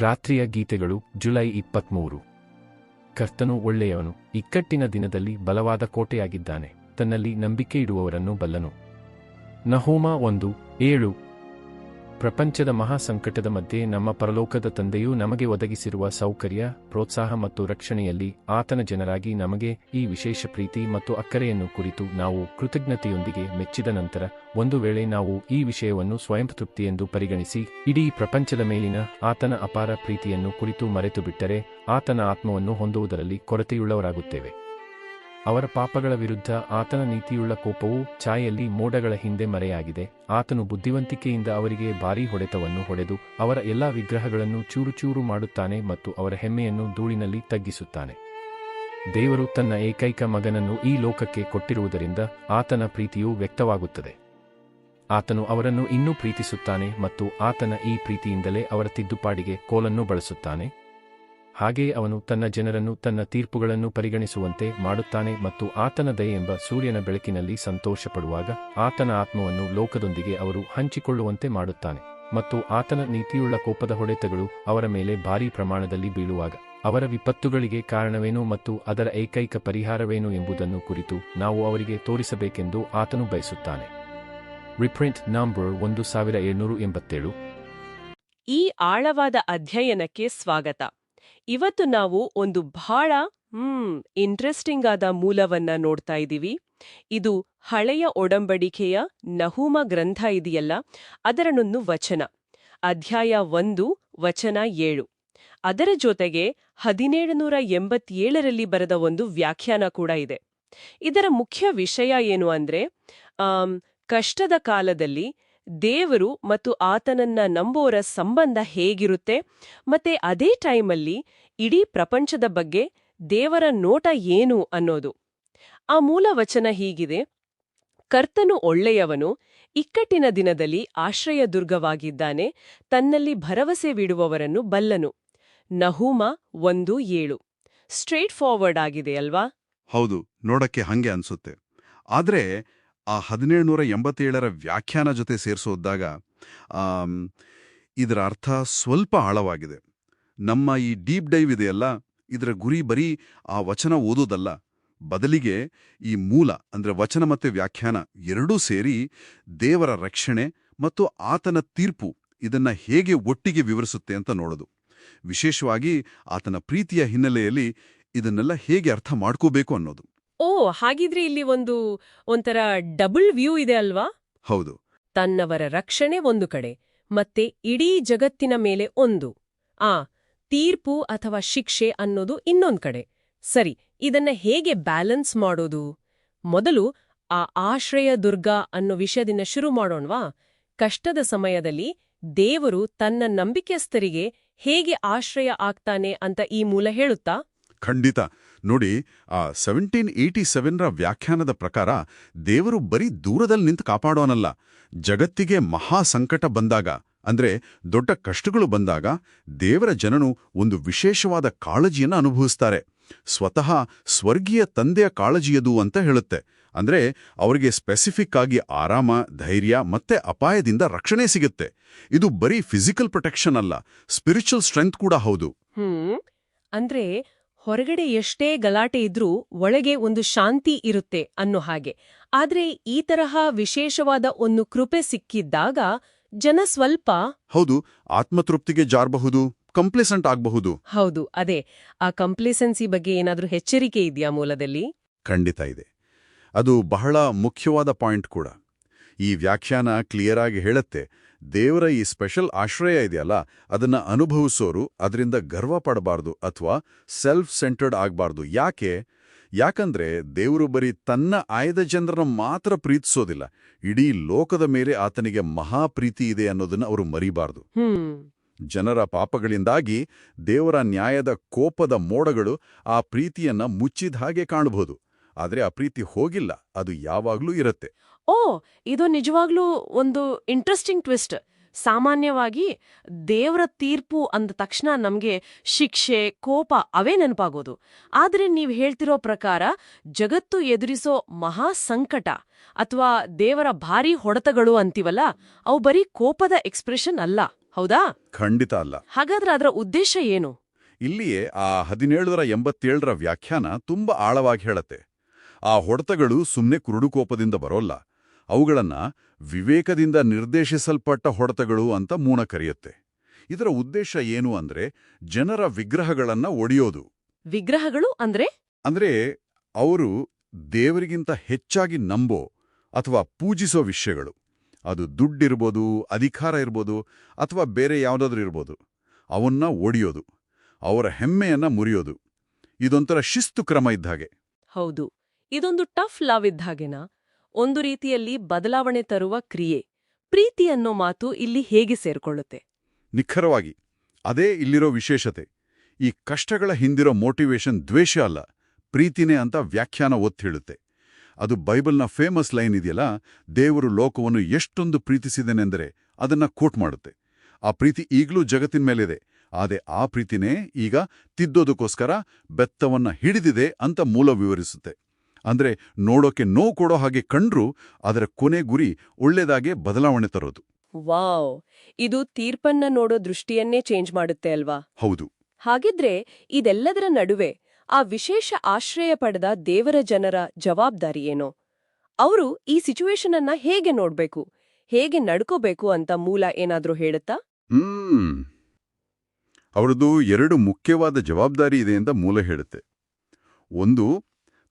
ರಾತ್ರಿಯ ಗೀತೆಗಳು ಜುಲೈ ಇಪ್ಪತ್ಮೂರು. ಕರ್ತನು ಒಳ್ಳೆಯವನು, ಇಕ್ಕಟ್ಟಿನ ದಿನದಲ್ಲಿ ಬಲವಾದ ಕೋಟೆಯಾಗಿದ್ದಾನೆ, ತನ್ನಲ್ಲಿ ನಂಬಿಕೆ ಇಡುವವರನ್ನು ಬಲ್ಲನು. ನಹೋಮ ಒಂದು, ಏಳು ಪ್ರಪಂಚದ ಮಹಾ ಸಂಕಟದ ಮಧ್ಯೆ ನಮ್ಮ ಪರಲೋಕದ ತಂದೆಯು ನಮಗೆ ಒದಗಿಸಿರುವ ಸೌಕರ್ಯ, ಪ್ರೋತ್ಸಾಹ ಮತ್ತು ರಕ್ಷಣೆಯಲ್ಲಿ ಆತನ ಜನರಾಗಿ ನಮಗೆ ಈ ವಿಶೇಷ ಪ್ರೀತಿ ಮತ್ತು ಅಕ್ಕರೆಯನ್ನು ಕುರಿತು ನಾವು ಕೃತಜ್ಞತೆಯೊಂದಿಗೆ ಮೆಚ್ಚಿದ ನಂತರ ಒಂದು ವೇಳೆ ನಾವು ಈ ವಿಷಯವನ್ನು ಸ್ವಯಂ ತೃಪ್ತಿಯೆಂದು ಪರಿಗಣಿಸಿ ಇಡೀ ಪ್ರಪಂಚದ ಮೇಲಿನ ಆತನ ಅಪಾರ ಪ್ರೀತಿಯನ್ನು ಕುರಿತು ಮರೆತು ಬಿಟ್ಟರೆ ಆತನ ಆತ್ಮವನ್ನು ಹೊಂದುವುದರಲ್ಲಿ ಕೊರತೆಯುಳ್ಳವರಾಗುತ್ತೇವೆ. ಅವರ ಪಾಪಗಳ ವಿರುದ್ಧ ಆತನ ನೀತಿಯುಳ್ಳ ಕೋಪವು ಛಾಯೆಯಲ್ಲಿ ಮೋಡಗಳ ಹಿಂದೆ ಮರೆಯಾಗಿದೆ. ಆತನು ಬುದ್ಧಿವಂತಿಕೆಯಿಂದ ಅವರಿಗೆ ಭಾರೀ ಹೊಡೆತವನ್ನು ಹೊಡೆದು ಅವರ ಎಲ್ಲಾ ವಿಗ್ರಹಗಳನ್ನು ಚೂರುಚೂರು ಮಾಡುತ್ತಾನೆ ಮತ್ತು ಅವರ ಹೆಮ್ಮೆಯನ್ನು ಧೂಳಿನಲ್ಲಿ ತಗ್ಗಿಸುತ್ತಾನೆ. ದೇವರು ತನ್ನ ಏಕೈಕ ಮಗನನ್ನು ಈ ಲೋಕಕ್ಕೆ ಕೊಟ್ಟಿರುವುದರಿಂದ ಆತನ ಪ್ರೀತಿಯು ವ್ಯಕ್ತವಾಗುತ್ತದೆ. ಆತನು ಅವರನ್ನು ಇನ್ನೂ ಪ್ರೀತಿಸುತ್ತಾನೆ ಮತ್ತು ಆತನ ಈ ಪ್ರೀತಿಯಿಂದಲೇ ಅವರ ತಿದ್ದುಪಾಡಿಗೆ ಕೋಲನ್ನು ಬಳಸುತ್ತಾನೆ. ಹಾಗೆಯೇ ಅವನು ತನ್ನ ಜನರನ್ನು ತನ್ನ ತೀರ್ಪುಗಳನ್ನು ಪರಿಗಣಿಸುವಂತೆ ಮಾಡುತ್ತಾನೆ ಮತ್ತು ಆತನ ದಯೆಂಬ ಸೂರ್ಯನ ಬೆಳಕಿನಲ್ಲಿ ಸಂತೋಷಪಡುವಾಗ ಆತನ ಆತ್ಮವನ್ನು ಲೋಕದೊಂದಿಗೆ ಅವರು ಹಂಚಿಕೊಳ್ಳುವಂತೆ ಮಾಡುತ್ತಾನೆ. ಮತ್ತು ಆತನ ನೀತಿಯುಳ್ಳ ಕೋಪದ ಹೊಡೆತಗಳು ಅವರ ಮೇಲೆ ಭಾರೀ ಪ್ರಮಾಣದಲ್ಲಿ ಬೀಳುವಾಗ ಅವರ ವಿಪತ್ತುಗಳಿಗೆ ಕಾರಣವೇನು ಮತ್ತು ಅದರ ಏಕೈಕ ಪರಿಹಾರವೇನು ಎಂಬುದನ್ನು ಕುರಿತು ನಾವು ಅವರಿಗೆ ತೋರಿಸಬೇಕೆಂದು ಆತನು ಬಯಸುತ್ತಾನೆ. ರಿಪ್ರಿಂಟ್ ನಂಬರ್ ಒಂದು ಸಾವಿರ ಏಳ್ನೂರು ಎಂಬತ್ತೇಳು. ಈ ಆಳವಾದ ಅಧ್ಯಯನಕ್ಕೆ ಸ್ವಾಗತ. ಇವತ್ತು ನಾವು ಒಂದು ಬಹಳ ಹ್ಮ್ ಇಂಟ್ರೆಸ್ಟಿಂಗ್ ಆದ ಮೂಲವನ್ನ ನೋಡ್ತಾ ಇದ್ದೀವಿ ಇದು ಹಳೆಯ ಒಡಂಬಡಿಕೆಯ ನಹುಮ ಗ್ರಂಥ ಇದೆಯಲ್ಲ, ಅದರನೊಂದು ವಚನ. ಅಧ್ಯಾಯ ಒಂದು, ವಚನ ಏಳು. ಅದರ ಜೊತೆಗೆ ಹದಿನೇಳುನೂರ ಎಂಬತ್ತೇಳರಲ್ಲಿ ಬರೆದ ಒಂದು ವ್ಯಾಖ್ಯಾನ ಕೂಡ ಇದೆ. ಇದರ ಮುಖ್ಯ ವಿಷಯ ಏನು ಅಂದ್ರೆ ಕಷ್ಟದ ಕಾಲದಲ್ಲಿ ದೇವರು ಮತ್ತು ಆತನನ್ನ ನಂಬೋರ ಸಂಬಂಧ ಹೇಗಿರುತ್ತೆ? ಮತ್ತೆ ಅದೇ ಟೈಮಲ್ಲಿ ಇಡೀ ಪ್ರಪಂಚದ ಬಗ್ಗೆ ದೇವರ ನೋಟ ಏನು ಅನ್ನೋದು. ಆ ಮೂಲ ವಚನ ಹೀಗಿದೆ, ಕರ್ತನು ಒಳ್ಳೆಯವನು ಇಕ್ಕಟ್ಟಿನ ದಿನದಲ್ಲಿ ಆಶ್ರಯ ದುರ್ಗವಾಗಿದ್ದಾನೆ ತನ್ನಲ್ಲಿ ಭರವಸೆವಿಡುವವರನ್ನು ಬಲ್ಲನು. ನಹೂಮ ಒಂದು ಏಳು. ಸ್ಟ್ರೇಟ್ ಫಾರ್ವರ್ಡ್ ಆಗಿದೆ ಅಲ್ವಾ? ಹೌದು, ನೋಡಕ್ಕೆ ಹಂಗೆ ಅನ್ಸುತ್ತೆ. ಆದ್ರೆ ಆ ಹದಿನೇಳುನೂರ ಎಂಬತ್ತೇಳರ ವ್ಯಾಖ್ಯಾನ ಜೊತೆ ಸೇರಿಸೋದಾಗ ಇದರ ಅರ್ಥ ಸ್ವಲ್ಪ ಆಳವಾಗಿದೆ. ನಮ್ಮ ಈ ಡೀಪ್ ಡೈವ್ ಇದೆಯಲ್ಲ, ಇದರ ಗುರಿ ಬರೀ ಆ ವಚನ ಓದೋದಲ್ಲ. ಬದಲಿಗೆ ಈ ಮೂಲ, ಅಂದರೆ ವಚನ ಮತ್ತೆ ವ್ಯಾಖ್ಯಾನ ಎರಡೂ ಸೇರಿ ದೇವರ ರಕ್ಷಣೆ ಮತ್ತು ಆತನ ತೀರ್ಪು ಇದನ್ನ ಹೇಗೆ ಒಟ್ಟಿಗೆ ವಿವರಿಸುತ್ತೆ ಅಂತ ನೋಡೋದು. ವಿಶೇಷವಾಗಿ ಆತನ ಪ್ರೀತಿಯ ಹಿನ್ನೆಲೆಯಲ್ಲಿ ಇದನ್ನೆಲ್ಲ ಹೇಗೆ ಅರ್ಥ ಮಾಡ್ಕೋಬೇಕು ಅನ್ನೋದು. ಓ ಹಾಗಿದ್ರೆ ಇಲ್ಲಿ ಒಂದು ಒಂಥರ ಡಬಲ್ ವ್ಯೂ ಇದೆ ಅಲ್ವಾ? ಹೌದು. ತನ್ನವರ ರಕ್ಷಣೆ ಒಂದು ಕಡೆ ಮತ್ತೆ ಇಡೀ ಜಗತ್ತಿನ ಮೇಲೆ ಒಂದು. ಆ ತೀರ್ಪು ಅಥವಾ ಶಿಕ್ಷೆ ಅನ್ನೋದು ಇನ್ನೊಂದ್ ಕಡೆ. ಸರಿ ಇದನ್ನ ಹೇಗೆ ಬ್ಯಾಲೆನ್ಸ್ ಮಾಡೋದು? ಮೊದಲು ಆ ಆಶ್ರಯ ದುರ್ಗ ಅನ್ನೋ ವಿಷಯದಿಂದ ಶುರು ಮಾಡೋಣವಾ? ಕಷ್ಟದ ಸಮಯದಲ್ಲಿ ದೇವರು ತನ್ನ ನಂಬಿಕೆಸ್ಥರಿಗೆ ಹೇಗೆ ಆಶ್ರಯ ಆಗ್ತಾನೆ ಅಂತ ಈ ಮೂಲ ಹೇಳುತ್ತಾ? ಖಂಡಿತ. ನೋಡಿ, ಆ ಸೆವೆಂಟೀನ್ ಏಯ್ಟಿ ಸೆವೆನ್ರ ವ್ಯಾಖ್ಯಾನದ ಪ್ರಕಾರ ದೇವರು ಬರೀ ದೂರದಲ್ಲಿ ನಿಂತು ಕಾಪಾಡೋನಲ್ಲ ಜಗತ್ತಿಗೆ ಮಹಾ ಸಂಕಟ ಬಂದಾಗ, ಅಂದ್ರೆ ದೊಡ್ಡ ಕಷ್ಟಗಳು ಬಂದಾಗ ದೇವರ ಜನನು ಒಂದು ವಿಶೇಷವಾದ ಕಾಳಜಿಯನ್ನು ಅನುಭವಿಸ್ತಾರೆ. ಸ್ವತಃ ಸ್ವರ್ಗೀಯ ತಂದೆಯ ಕಾಳಜಿಯದು ಅಂತ ಹೇಳುತ್ತೆ. ಅಂದ್ರೆ ಅವರಿಗೆ ಸ್ಪೆಸಿಫಿಕ್ ಆಗಿ ಆರಾಮ, ಧೈರ್ಯ ಮತ್ತೆ ಅಪಾಯದಿಂದ ರಕ್ಷಣೆ ಸಿಗುತ್ತೆ. ಇದು ಬರೀ ಫಿಸಿಕಲ್ ಪ್ರೊಟೆಕ್ಷನ್ ಅಲ್ಲ ಸ್ಪಿರಿಚುವಲ್ ಸ್ಟ್ರೆಂತ್ ಕೂಡ ಹೌದು. ಅಂದ್ರೆ ಹೊರಗಡೆ ಎಷ್ಟೇ ಗಲಾಟೆ ಇದ್ರೂ ಒಳಗೆ ಒಂದು ಶಾಂತಿ ಇರುತ್ತೆ ಅನ್ನೋ ಹಾಗೆ. ಆದ್ರೆ ಈ ತರಹ ವಿಶೇಷವಾದ ಒಂದು ಕೃಪೆ ಸಿಕ್ಕಿದ್ದಾಗ ಜನ ಸ್ವಲ್ಪ ಹೌದು ಆತ್ಮತೃಪ್ತಿಗೆ ಜಾರಬಹುದು ಕಂಪ್ಲೇಸೆಂಟ್ ಆಗಬಹುದು. ಹೌದು ಅದೇ. ಆ ಕಂಪ್ಲೇಸೆನ್ಸಿ ಬಗ್ಗೆ ಏನಾದರೂ ಎಚ್ಚರಿಕೆ ಇದೆಯಾ ಮೂಲದಲ್ಲಿ? ಖಂಡಿತ ಇದೆ. ಅದು ಬಹಳ ಮುಖ್ಯವಾದ ಪಾಯಿಂಟ್ ಕೂಡ. ಈ ವ್ಯಾಖ್ಯಾನ ಕ್ಲಿಯರ್ ಆಗಿ ಹೇಳುತ್ತೆ ದೇವರ ಈ ಸ್ಪೆಷಲ್ ಆಶ್ರಯ ಇದೆಯಲ್ಲ ಅದನ್ನ ಅನುಭವಿಸೋರು ಅದರಿಂದ ಗರ್ವ ಪಡಬಾರ್ದು ಅಥವಾ ಸೆಲ್ಫ್ ಸೆಂಟರ್ಡ್ ಆಗಬಾರ್ದು. ಯಾಕೆ? ಯಾಕಂದ್ರೆ ದೇವರು ಬರೀ ತನ್ನ ಆಯ್ದ ಜನರನ್ನ ಮಾತ್ರ ಪ್ರೀತಿಸೋದಿಲ್ಲ. ಇಡೀ ಲೋಕದ ಮೇಲೆ ಆತನಿಗೆ ಮಹಾ ಪ್ರೀತಿ ಇದೆ ಅನ್ನೋದನ್ನ ಅವರು ಮರಿಬಾರ್ದು. ಜನರ ಪಾಪಗಳಿಂದಾಗಿ ದೇವರ ನ್ಯಾಯದ ಕೋಪದ ಮೋಡಗಳು ಆ ಪ್ರೀತಿಯನ್ನ ಮುಚ್ಚಿದ ಹಾಗೆ ಕಾಣಬಹುದು ಆದ್ರೆ ಆ ಪ್ರೀತಿ ಹೋಗಿಲ್ಲ ಅದು ಯಾವಾಗ್ಲೂ ಇರುತ್ತೆ. ಓ ಇದು ನಿಜವಾಗ್ಲೂ ಒಂದು ಇಂಟ್ರೆಸ್ಟಿಂಗ್ ಟ್ವಿಸ್ಟ್ ಸಾಮಾನ್ಯವಾಗಿ ದೇವರ ತೀರ್ಪು ಅಂದ ತಕ್ಷಣ ನಮಗೆ ಶಿಕ್ಷೆ ಕೋಪ ಅವೇ ನೆನಪಾಗೋದು. ಆದ್ರೆ ನೀವು ಹೇಳ್ತಿರೋ ಪ್ರಕಾರ ಜಗತ್ತು ಎದುರಿಸೋ ಮಹಾ ಸಂಕಟ ಅಥವಾ ದೇವರ ಭಾರೀ ಹೊಡೆತಗಳು ಅಂತೀವಲ್ಲ ಅವು ಬರೀ ಕೋಪದ ಎಕ್ಸ್ಪ್ರೆಷನ್ ಅಲ್ಲ ಹೌದಾ? ಖಂಡಿತ ಅಲ್ಲ. ಹಾಗಾದ್ರೆ ಅದರ ಉದ್ದೇಶ ಏನು? ಇಲ್ಲಿಯೇ ಆ ಹದಿನೇಳರ ಎಂಬತ್ತೇಳರ ವ್ಯಾಖ್ಯಾನ ತುಂಬಾ ಆಳವಾಗಿ ಹೇಳತ್ತೆ. ಆ ಹೊಡೆತಗಳು ಸುಮ್ಮನೆ ಕುರುಡುಕೋಪದಿಂದ ಬರೋಲ್ಲ. ಅವುಗಳನ್ನ ವಿವೇಕದಿಂದ ನಿರ್ದೇಶಿಸಲ್ಪಟ್ಟ ಹೊಡೆತಗಳು ಅಂತ ಮೂಣ ಕರೆಯುತ್ತೆ. ಇದರ ಉದ್ದೇಶ ಏನು ಅಂದ್ರೆ ಜನರ ವಿಗ್ರಹಗಳನ್ನ ಒಡೆಯೋದು. ವಿಗ್ರಹಗಳು ಅಂದ್ರೆ? ಅಂದ್ರೆ ಅವರು ದೇವರಿಗಿಂತ ಹೆಚ್ಚಾಗಿ ನಂಬೋ ಅಥವಾ ಪೂಜಿಸೋ ವಿಷಯಗಳು. ಅದು ದುಡ್ಡಿರ್ಬೋದು ಅಧಿಕಾರ ಇರ್ಬೋದು ಅಥವಾ ಬೇರೆ ಯಾವುದಾದ್ರೂ ಇರ್ಬೋದು. ಅವನ್ನ ಒಡೆಯೋದು. ಅವರ ಹೆಮ್ಮೆಯನ್ನ ಮುರಿಯೋದು. ಇದೊಂಥರ ಶಿಸ್ತು ಕ್ರಮ ಇದ್ದಾಗೆ ಹೌದು. ಇದೊಂದು ಟಫ್ ಲವ್ ಇದ್ದಾಗೆನಾ ಒಂದು ರೀತಿಯಲ್ಲಿ ಬದಲಾವಣೆ ತರುವ ಕ್ರಿಯೆ. ಪ್ರೀತಿ ಅನ್ನೋ ಮಾತು ಇಲ್ಲಿ ಹೇಗೆ ಸೇರ್ಕೊಳ್ಳುತ್ತೆ? ನಿಖರವಾಗಿ, ಅದೇ ಇಲ್ಲಿರೋ ವಿಶೇಷತೆ. ಈ ಕಷ್ಟಗಳ ಹಿಂದಿರೋ ಮೋಟಿವೇಶನ್ ದ್ವೇಷ ಅಲ್ಲ, ಪ್ರೀತಿನೇ ಅಂತ ವ್ಯಾಖ್ಯಾನ ಒತ್ತಿಳುತ್ತೆ ಅದು ಬೈಬಲ್ನ ಫೇಮಸ್ ಲೈನ್ ಇದೆಯಲ್ಲ, ದೇವರು ಲೋಕವನ್ನು ಎಷ್ಟೊಂದು ಪ್ರೀತಿಸಿದನೆಂದರೆ ಅದನ್ನ ಕೋಟ್ ಮಾಡುತ್ತೆ. ಆ ಪ್ರೀತಿ ಈಗಲೂ ಜಗತ್ತಿನ ಮೇಲಿದೆ, ಆದರೆ ಆ ಪ್ರೀತಿನೇ ಈಗ ತಿದ್ದೋದಕ್ಕೋಸ್ಕರ ಬೆತ್ತವನ್ನ ಹಿಡಿದಿದೆ ಅಂತ ಮೂಲ ವಿವರಿಸುತ್ತೆ. ಅಂದ್ರೆ ನೋಡೋಕೆ ನೋವು ಕೊಡೋ ಹಾಗೆ ಕಂಡ್ರೂ ಅದರ ಕೊನೆ ಗುರಿ ಒಳ್ಳೆದಾಗೆ ಬದಲಾವಣೆ ತರೋದು. ವಾವ್! ಇದು ತೀರ್ಪನ್ನ ನೋಡೋ ದೃಷ್ಟಿಯನ್ನೇ ಚೇಂಜ್ ಮಾಡುತ್ತೆ ಅಲ್ವಾ? ಹೌದು. ಹಾಗಿದ್ರೆ ಇದೆಲ್ಲದರ ನಡುವೆ ಆ ವಿಶೇಷ ಆಶ್ರಯ ಪಡೆದ ದೇವರ ಜನರ ಜವಾಬ್ದಾರಿ ಏನೋ? ಅವರು ಈ ಸಿಚುವೇಶನ್ ಅನ್ನ ಹೇಗೆ ನೋಡ್ಬೇಕು? ಹೇಗೆ ನಡ್ಕೋಬೇಕು ಅಂತ ಮೂಲ ಏನಾದ್ರೂ ಹೇಳುತ್ತಾ? ಹ್ಮ್. ಅವರದು ಎರಡು ಮುಖ್ಯವಾದ ಜವಾಬ್ದಾರಿ ಇದೆ ಅಂತ ಮೂಲ ಹೇಳುತ್ತೆ. ಒಂದು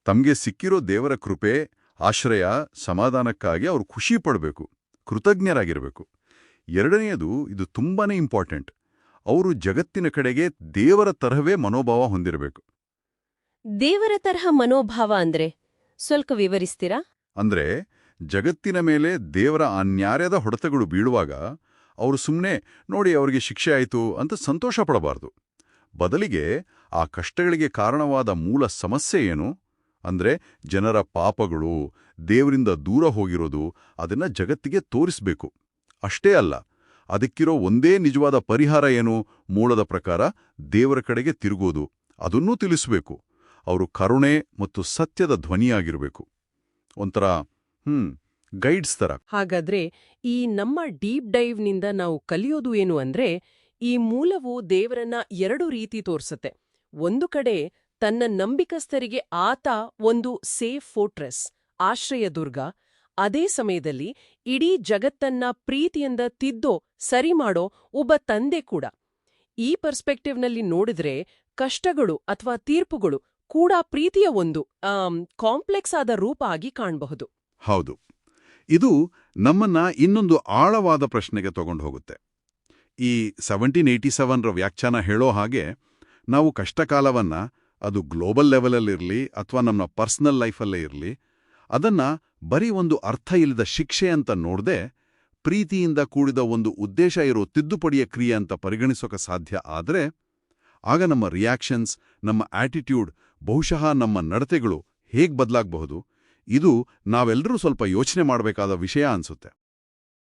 ತಮಗೆ ಸಿಕ್ಕಿರೋ ದೇವರ ಕೃಪೆ ಆಶ್ರಯ ಸಮಾಧಾನಕ್ಕಾಗಿ ಅವರು ಖುಷಿ ಪಡಬೇಕು ಕೃತಜ್ಞರಾಗಿರಬೇಕು. ಎರಡನೆಯದು ಇದು ತುಂಬಾನೇ ಇಂಪಾರ್ಟೆಂಟ್. ಅವರು ಜಗತ್ತಿನ ಕಡೆಗೆ ದೇವರ ತರಹವೇ ಮನೋಭಾವ ಹೊಂದಿರಬೇಕು. ದೇವರ ತರಹ ಮನೋಭಾವ ಅಂದ್ರೆ? ಸ್ವಲ್ಪ ವಿವರಿಸ್ತೀರಾ? ಅಂದ್ರೆ ಜಗತ್ತಿನ ಮೇಲೆ ದೇವರ ಅನ್ಯಾರ್ಯದ ಹೊಡೆತಗಳು ಬೀಳುವಾಗ ಅವರು ಸುಮ್ಮನೆ ನೋಡಿ ಅವರಿಗೆ ಶಿಕ್ಷೆ ಆಯಿತು ಅಂತ ಸಂತೋಷ ಪಡಬಾರ್ದು. ಬದಲಿಗೆ ಆ ಕಷ್ಟಗಳಿಗೆ ಕಾರಣವಾದ ಮೂಲ ಸಮಸ್ಯೆ ಏನು? ಅಂದ್ರೆ ಜನರ ಪಾಪಗಳು, ದೇವರಿಂದ ದೂರ ಹೋಗಿರೋದು ಅದನ್ನ ಜಗತ್ತಿಗೆ ತೋರಿಸಬೇಕು. ಅಷ್ಟೇ ಅಲ್ಲ, ಅದಕ್ಕಿರೋ ಒಂದೇ ನಿಜವಾದ ಪರಿಹಾರ ಏನು? ಮೂಲದ ಪ್ರಕಾರ ದೇವರ ಕಡೆಗೆ ತಿರುಗೋದು, ಅದನ್ನೂ ತಿಳಿಸಬೇಕು. ಅವರು ಕರುಣೆ ಮತ್ತು ಸತ್ಯದ ಧ್ವನಿಯಾಗಿರಬೇಕು. ಒಂಥರ, ಹ್ಮ್, ಗೈಡ್ಸ್ ತರ. ಹಾಗಾದ್ರೆ ಈ ನಮ್ಮ ಡೀಪ್ ಡೈವ್ನಿಂದ ನಾವು ಕಲಿಯೋದು ಏನು ಅಂದ್ರೆ ಈ ಮೂಲವು ದೇವರನ್ನ ಎರಡು ರೀತಿ ತೋರ್ಸತ್ತೆ. ಒಂದು ಕಡೆ ತನ್ನ ನಂಬಿಕಸ್ಥರಿಗೆ ಆತ ಒಂದು ಸೇಫ್ ಫೋರ್ಟ್ರೆಸ್ ಆಶ್ರಯ ದುರ್ಗ ಅದೇ ಸಮಯದಲ್ಲಿ ಇಡೀ ಜಗತ್ತನ್ನ ಪ್ರೀತಿಯಿಂದ ತಿದ್ದೋ ಸರಿ ಮಾಡೋ ಒಬ್ಬ ತಂದೆ ಕೂಡ. ಈ ಪರ್ಸ್ಪೆಕ್ಟಿವ್ನಲ್ಲಿ ನೋಡಿದ್ರೆ ಕಷ್ಟಗಳು ಅಥವಾ ತೀರ್ಪುಗಳು ಕೂಡ ಪ್ರೀತಿಯ ಒಂದು ಕಾಂಪ್ಲೆಕ್ಸ್ ಆದ ರೂಪ ಆಗಿ ಕಾಣಬಹುದು. ಹೌದು. ಇದು ನಮ್ಮನ್ನ ಇನ್ನೊಂದು ಆಳವಾದ ಪ್ರಶ್ನೆಗೆ ತಗೊಂಡು ಹೋಗುತ್ತೆ. ಈ ಸೆವೆಂಟೀನ್ ಏಯ್ಟಿ ಸೆವೆನ್ರ ವ್ಯಾಖ್ಯಾನ ಹೇಳೋ ಹಾಗೆ ನಾವು ಕಷ್ಟಕಾಲವನ್ನ ಅದು ಗ್ಲೋಬಲ್ ಲೆವೆಲಲ್ಲಿರಲಿ ಅಥವಾ ನಮ್ಮ ಪರ್ಸನಲ್ ಲೈಫಲ್ಲೇ ಇರಲಿ, ಅದನ್ನ ಬರೀ ಒಂದು ಅರ್ಥ ಇಲ್ಲದ ಶಿಕ್ಷೆ ಅಂತ ನೋಡದೆ ಪ್ರೀತಿಯಿಂದ ಕೂಡಿದ ಒಂದು ಉದ್ದೇಶ ಇರೋ ತಿದ್ದುಪಡಿಯ ಕ್ರಿಯೆ ಅಂತ ಪರಿಗಣಿಸೋಕೆ ಸಾಧ್ಯ ಆದರೆ, ಆಗ ನಮ್ಮ ರಿಯಾಕ್ಷನ್ಸ್ ನಮ್ಮ ಆಟಿಟ್ಯೂಡ್ ಬಹುಶಃ ನಮ್ಮ ನಡತೆಗಳು ಹೇಗೆ ಬದಲಾಗಬಹುದು, ಇದು ನಾವೆಲ್ಲರೂ ಸ್ವಲ್ಪ ಯೋಚನೆ ಮಾಡಬೇಕಾದ ವಿಷಯ ಅನ್ಸುತ್ತೆ.